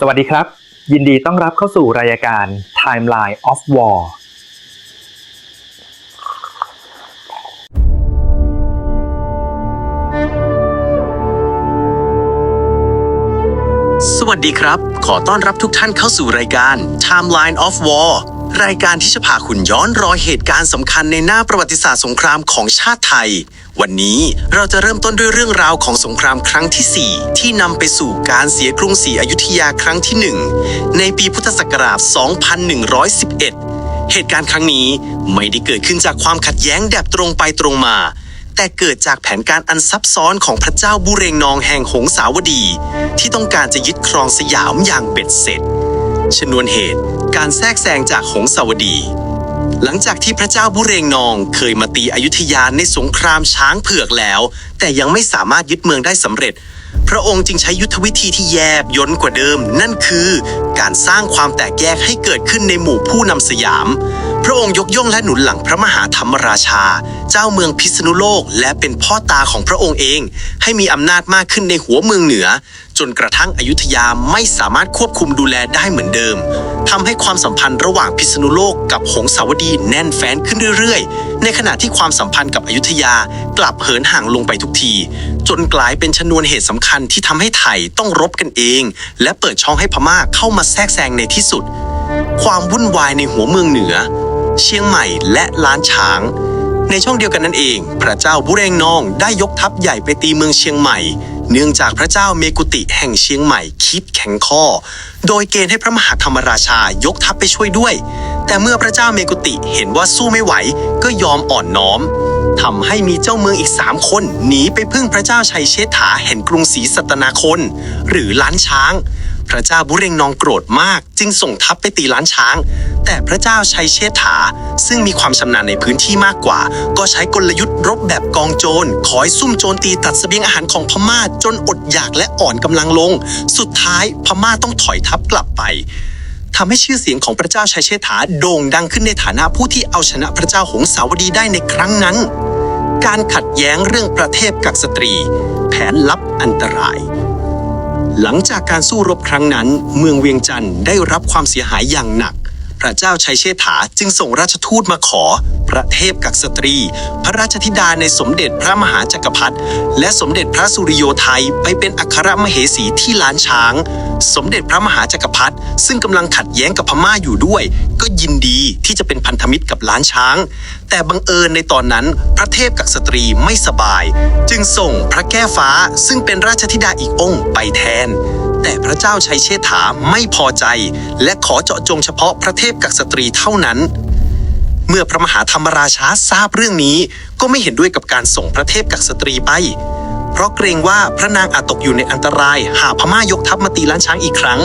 สวัสดีครับ ยินดีต้อนรับเข้าสู่รายการ Timeline of War สวัสดีครับ ขอต้อนรับทุกท่านเข้าสู่รายการ Timeline of War รายการที่จะพาคุณย้อนรอยเหตุการณ์สำคัญในหน้าประวัติศาสตร์สงครามของชาติไทย วันนี้เราจะเริ่มต้นด้วยเรื่องราวของสงครามครั้งที่ 4 ที่นำไปสู่การเสียกรุงศรีอยุธยาครั้งที่ 1 ในปีพุทธศักราช 2111 เหตุการณ์ครั้งนี้ไม่ได้เกิดขึ้นจากความขัดแย้งแบบตรงไปตรงมา แต่เกิดจากแผนการอันซับซ้อนของพระเจ้าบุเรงนองแห่งหงสาวดี ที่ต้องการจะยึดครองสยามอย่างเบ็ดเสร็จ ชนวนเหตุ การแทรกแซงจากหงสาวดี หลังจากที่พระเจ้าบุเรงนองเคยมาตีอยุธยาในสงครามช้างเผือกแล้ว แต่ยังไม่สามารถยึดเมืองได้สำเร็จ พระองค์จึงใช้ยุทธวิธีที่แยบยลกว่าเดิม นั่นคือ การสร้างความแตกแยกให้เกิดขึ้นในหมู่ผู้นำสยาม ระองค์ยกย่องและหนุนหลังพระมหาธรรมราชา เจ้าเมืองพิษณุโลก และเป็นพ่อตาของพระองค์เอง ให้มีอำนาจมากขึ้นในหัวเมืองเหนือ จนกระทั่งอยุธยาไม่สามารถควบคุมดูแลได้เหมือนเดิมทำให้ความสัมพันธ์ระหว่างพิษณุโลกกับหงสาวดีแน่นแฟ้นขึ้นเรื่อยๆ ในขณะที่ความสัมพันธ์กับอยุธยากลับเหินห่างลงไปทุกที จนกลายเป็นชนวนเหตุสำคัญที่ทำให้ไทยต้องรบกันเอง และเปิดช่องให้พม่าเข้ามาแทรกแซงในที่สุด ความวุ่นวายในหัวเมืองเหนือ เชียงใหม่และล้านช้าง ในช่วงเดียวกันนั่นเอง พระเจ้าบุเรงนองได้ยกทัพใหญ่ไปตีเมืองเชียงใหม่ เนื่องจากพระเจ้าเมกุติแห่งเชียงใหม่คิดแข็งข้อ โดยเกณฑ์ให้พระมหาธรรมราชายกทัพไปช่วยด้วย แต่เมื่อพระเจ้าเมกุติเห็นว่าสู้ไม่ไหวก็ยอมอ่อนน้อมทำให้มีเจ้าเมืองอีกสามคนหนีไปพึ่งพระเจ้าชัยเชษฐาแห่งกรุงศรีสัตนาคลหรือล้านช้าง พระเจ้าบุเรงนองโกรธมาก จึงส่งทัพไปตีล้านช้าง แต่พระเจ้าชัยเชษฐา ซึ่งมีความชำนาญในพื้นที่มากกว่า ก็ใช้กลยุทธ์รบแบบกองโจรคอยซุ่มโจรตีตัดเสบียงอาหารของพม่าจนอดอยากและอ่อนกำลังลง สุดท้ายพม่าต้องถอยทัพกลับไปทำให้ชื่อเสียงของพระเจ้าชัยเชษฐาโด่งดังขึ้นในฐานะผู้ที่เอาชนะพระเจ้าหงสาวดีได้ในครั้งนั้น การขัดแย้งเรื่องประเทศกับสตรี แผนลับอันตราย หลังจากการสู้รบครั้งนั้น เมืองเวียงจันทร์ได้รับความเสียหายอย่างหนัก พระเจ้าชัยเชษฐาจึงส่งราชทูตมาขอ พระเทพกักสตรี พระราชธิดาในสมเด็จพระมหาจักรพรรดิและสมเด็จพระสุริโยไทยไปเป็นอัครมเหสีที่ล้านช้าง สมเด็จพระมหาจักรพรรดิซึ่งกำลังขัดแย้งกับพม่าอยู่ด้วย ก็ยินดีที่จะเป็นพันธมิตรกับล้านช้าง แต่บังเอิญในตอนนั้นพระเทพกักสตรีไม่สบาย จึงส่งพระแก้ฟ้าซึ่งเป็นราชธิดาอีกองค์ไปแทน แต่พระเจ้าชัยเชษฐาไม่พอใจ และขอเจาะจงเฉพาะพระเทพกักสตรีเท่านั้น เมื่อพระมหาธรรมราชาทราบเรื่องนี้ก็ไม่เห็นด้วยกับการส่งพระเทพกักสตรีไป เพราะเกรงว่าพระนางอาจตกอยู่ในอันตรายหากพม่ายกทัพมาตีล้านช้างอีกครั้ง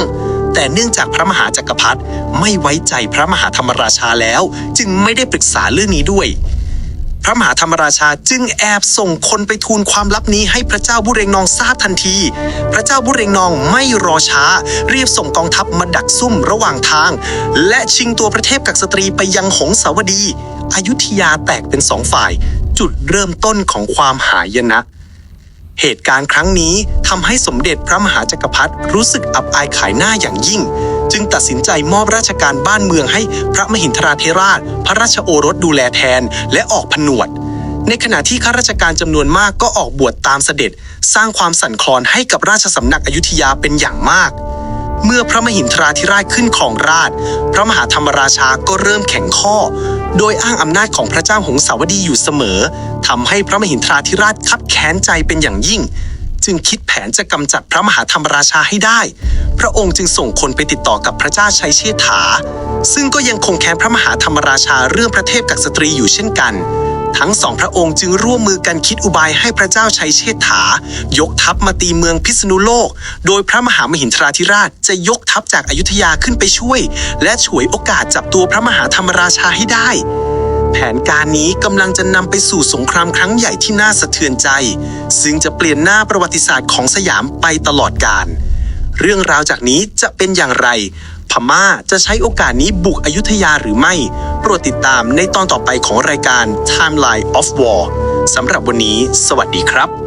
แต่เนื่องจากพระมหาจักรพรรดิไม่ไว้ใจพระมหาธรรมราชาแล้ว จึงไม่ได้ปรึกษาเรื่องนี้ด้วย พระมหาธรรมราชาจึงแอบส่งคนไปทูลความลับนี้ให้พระเจ้าบุเรงนองทราบทันที พระเจ้าบุเรงนองไม่รอช้า เรียบส่งกองทัพมาดักซุ่มระหว่างทาง และชิงตัวพระเทพกักสตรีไปยังหงสาวดี อยุธยาแตกเป็นสองฝ่าย จุดเริ่มต้นของความหายนะเหตุการณ์ครั้งนี้ทำให้สมเด็จพระมหาจักรพรรดิรู้สึกอับอายขายหน้าอย่างยิ่ง จึงตัดสินใจมอบราชการบ้านเมืองให้พระมหินทราธิราช พระราชโอรสดูแลแทนและออกผนวด ในขณะที่ข้าราชการจำนวนมากก็ออกบวชตามเสด็จ สร้างความสั่นคลอนให้กับราชสำนักอยุธยาเป็นอย่างมาก เมื่อพระมหินทราธิราชขึ้นของราช พระมหาธรรมราชาก็เริ่มแข็งข้อ โดยอ้างอำนาจของพระเจ้าหงสาวดีอยู่เสมอทำให้พระมหินทราธิราชคับแค้นใจเป็นอย่างยิ่ง จึงคิดแผนจะกำจัดพระมหาธรรมราชาให้ได้ พระองค์จึงส่งคนไปติดต่อกับพระเจ้าชัยเชษฐา ซึ่งก็ยังคงแค้นพระมหาธรรมราชาเรื่องพระเทพกักสตรีอยู่เช่นกัน ทั้งสองพระองค์จึงร่วมมือกันคิดอุบายให้พระเจ้าชัยเชษฐา ยกทัพมาตีเมืองพิษณุโลก โดยพระมหามหินทราธิราชจะยกทัพจากอายุธยาขึ้นไปช่วย และฉวยโอกาสจับตัวพระมหาธรรมราชาให้ได้ แผนการนี้กำลังจะนำไปสู่สงครามครั้งใหญ่ที่น่าสะเทือนใจ ซึ่งจะเปลี่ยนหน้าประวัติศาสตร์ของสยามไปตลอดกาลเรื่องราวจากนี้จะเป็นอย่างไร พม่าจะใช้โอกาสนี้บุกอยุธยาหรือไม่ โปรดติดตามในตอนต่อไปของรายการ Timeline of War สำหรับวันนี้ สวัสดีครับ